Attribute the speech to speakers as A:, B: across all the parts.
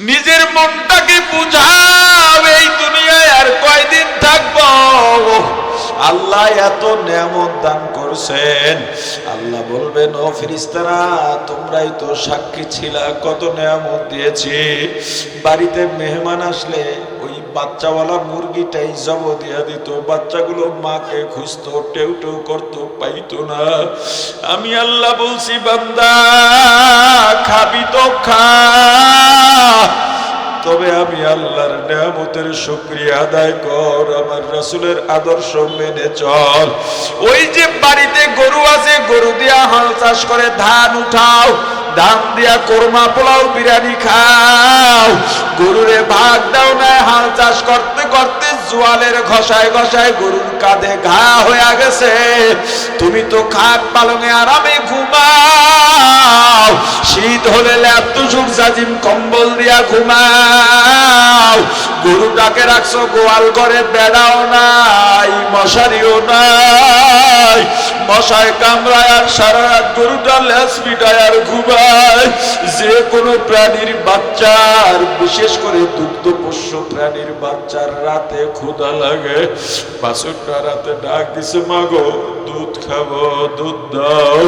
A: নিজের মনটাকে বুঝাও এই দুনিয়ায় আর কয়দিন থাকব? আল্লাহ এত নিয়ামত দান করছেন। আল্লাহ বলবেন, ও ফিরিস্তারা, তোমরাই তো সাক্ষী ছিলা, কত নিয়ামত দিয়েছি। বাড়িতে মেহমান আসলে বাচ্চাওয়ালা মুরগিটাই জব দিয়া দিত, বাচ্চাগুলো মাকে খুঁজতো, টেউ টেউ করতো, পাইতো না। আমি আল্লাহ বলছি, বান্দা, খাবি তো খা। তবে আমি আল্লাহর নিয়ামতের শুক্রিয়া আদায় কর, আমার রাসূলের আদর্শ মেনে চল। ওই যে বাড়িতে গরু আছে, গরু দিয়া হাল চাষ করে ধান উঠাও ধান দিয়া কোরমা পোলাও বিরিয়ানি খাও। গরুরে ভাগ দাও না হাল চাষ করতে করতে জোয়ালের ঘষায় ঘষায় গরুর কাঁধে ঘা হয়ে গেছে। তুমি তো খাট পালঙে আরামে ঘুমাও। শীত হলে ল্যাপটুসুর সাজিম কম্বল দিয়া ঘুমাও। গরুটাকে রাখছো গোয়াল করে বেড়াও নাই, মশারিও নাই। মশায় কামড়ায় আর সারা রাত গরুটা লেস পিটায় আর ঘুমায়। যে কোনো প্রাণীর বাচ্চার, বিশেষ করে দুগ্ধ পোষ্য প্রাণীর বাচ্চার রাতে ক্ষুধা লাগে। বাসুরটা রাতে ডাক দিছে, মাগো, দুধ খাব, দুধ দাও।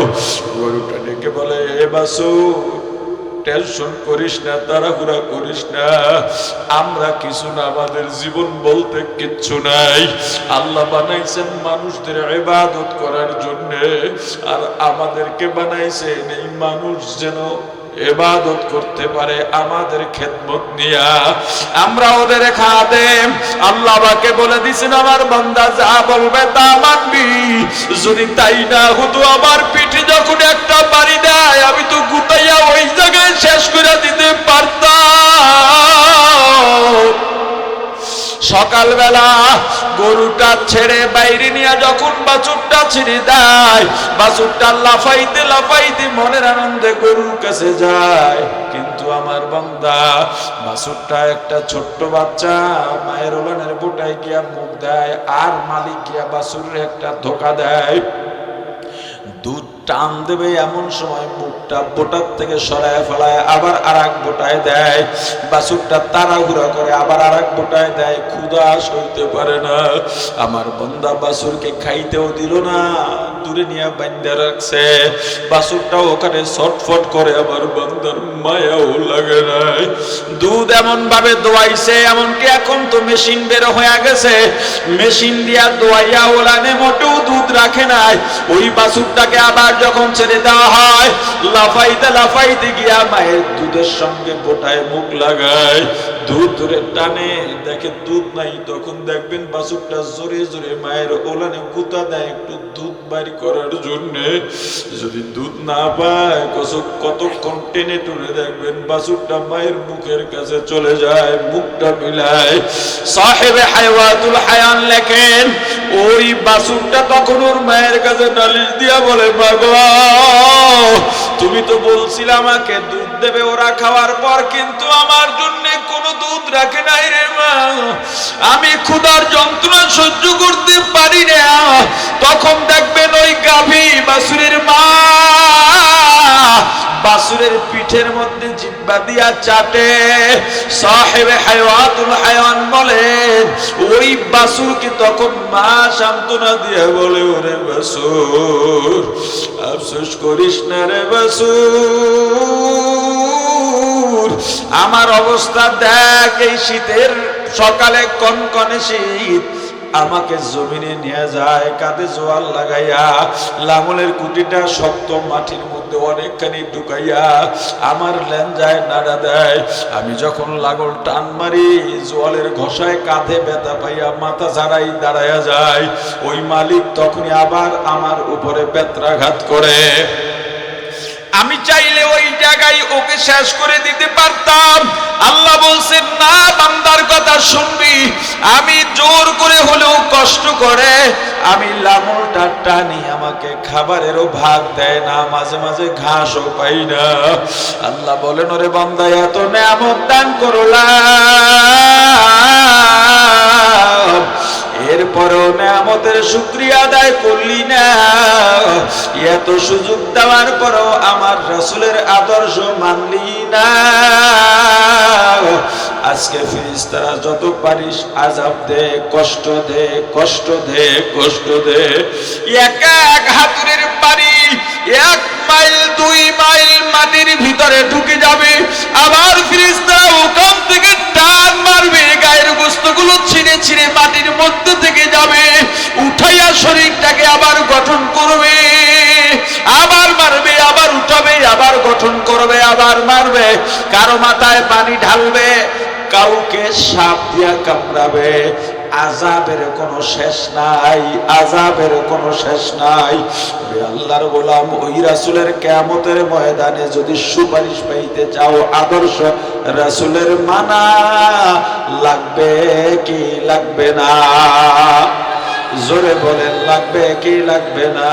A: গরুটা ডেকে বলে, এ বাছুর টেনশন করিস না, তাড়াহুড়া করিস না। আমরা কিছু না, আমাদের জীবন বলতে কিচ্ছু নাই। আল্লাহ বানাইছেন মানুষদের ইবাদত করার জন্যে, আর আমাদেরকে বানাইছেন এই মানুষ যেন এবাদত করতে পারে আমাদের খেদমত নিয়া। আমরা ওদের খাদেম। আল্লাহ বাকে বলে দিছেন, আমার বান্দা যা বলবে তা মানবি। যদি তাই না হতো, আমার পিঠে যখন একটা বাড়ি দেয়, আমি তো গুটাইয়া ওই জায়গায় শেষ করে দিতে পারতাম। সকালবেলা গরুটা ছেড়ে বাইরে নিয়ে যখন বাছুরটা ছেড়ে দেয়, বাছুরটা লাফাইতে লাফাইতে মনের আনন্দে গরুর কাছে যায়। কিন্তু আমার বান্দা, বাছুরটা একটা ছোট্ট বাচ্চা, মায়ের ওলানের বোটায় গিয়া মুখ দেয়, আর মালিক গিয়া বাছুরের একটা ধোকা দেয়। দুধ টান দেবে এমন সময় মুখটা বোটার থেকে সরায় ফেলায়, আবার আর এক বোটায় দেয়। বাছুরটা তাড়াহুড়া করে আবার আর এক বোটায় দেয়। ক্ষুদা সইতে পারে না। আমার বন্দা বাছুরকে খাইতেও দিল না, দূরে নিয়ে বান্ধা রাখছে। বাছুরটাও ওখানে ছটফট করে আমার বন্দার মায়াও লাগে নাই। দুধ এমন ভাবে দোয়াইছে, এমনকি এখন তো মেশিন বের হয়ে গেছে। মেশিন দিয়া দোয়াইয়া ওলানে মোটেও দুধ রাখে নাই। ওই বাছুরটাকে আবার যখন ছেড়ে দেওয়া হয়, লাফাইতে লাফাইতে গিয়া মায়ের দুধের সঙ্গে বোটায় মুখ লাগায়। দুধ ধরে টানে, দেখে দুধ নাই, তখন দেখবেন বাছুরটা জোরে জোরে মায়ের ওলানে গুতা দেয় একটু দুধ বাড়ি করার জন্য। যদি দুধ না পায় কত কতক্ষণ টেনে টুনে দেখবেন বাছুরটা মায়ের মুখের কাছে চলে যায়, মুখটা মিলায়। সাহেবে হায়াতুল হায়ান লেখেন ওই বাছুরটা তখন ওর মায়ের কাছে নালিশ দিয়া বলে মাগো তুমি তো বলছিলে আমাকে দুধ দেবে ওরা খাওয়ার পর, কিন্তু আমার জন্য কোনো দুধ রাখে নাই রে মা। আমি ক্ষুধার যন্ত্রণা সহ্য করতে পারি না। তখন দেখবেন ওই গাভী বাসুরের মা, বাসুরের পিঠের মধ্যে জিব্বা দিয়া চাটে। সাহেবে হায়াতুল হায়ান বলেন ওই বাসুরকে তখন মা সান্ত্বনা দিয়ে বলে, ওরে বাসুর, আফসোস করিস না রে বাসুর। আমার অবস্থা দেখ, এই শীতের সকালে কনকনে শীত। আমাকে জমিনে নিয়ে যায়, কাঁধে জোয়াল লাগাইয়া লাঙলের কুটিটা শক্ত মাটির মধ্যে অনেকখানি ঢুকাইয়া আমার ল্যাঞ্জায় নাড়া দেয়। আমি যখন লাগল টান মারি জলের ঘষায় কাঁধে ব্যথা পাইয়া মাথা ছাড়াই দাঁড়াইয়া যায়। ওই মালিক তখনই আবার আমার উপরে বেত্রাঘাত করে। চাইলে ওই জায়গায় ওকে শেষ করে দিতে পারতাম। আল্লাহ বলছেন, না, বান্দার কথা শুনবি। আমি জোর করে হলেও কষ্ট করে। আমি লাঙলটা টানি আমাকে খাবারেরও ভাগ দেয় না, মাঝে মাঝে ঘাসও পাই না। আল্লাহ বলেন, ওরে বান্দা, এত নেমত দান করলাম। এরপরও নেয়ামতের শুক্রিয়া আদায় করলি না। এত সুযোগ দেওয়ার পরও আমার রসুলের আদর্শ মানলি না। আজকে ফিরিস তারা যত পারিস আজাব দে, কষ্ট দে কষ্ট দে কষ্ট দে। এক এক হাতুরের বাড়ি আবার মারবে, কারও মাথায় পানি ঢালবে, কাউকে সাপ দিয়া কামড়াবে। আজাবের কোনো শেষ নাই আজাবের কোনো শেষ নাই। আল্লাহর গোলাম, ওই রাসুলের কেয়ামতের ময়দানে যদি সুপারিশ পাইতে চাও, আদর্শ রাসুলের মানা, লাগবে কি লাগবে না? জোরে বলেন, লাগবে কি লাগবে না?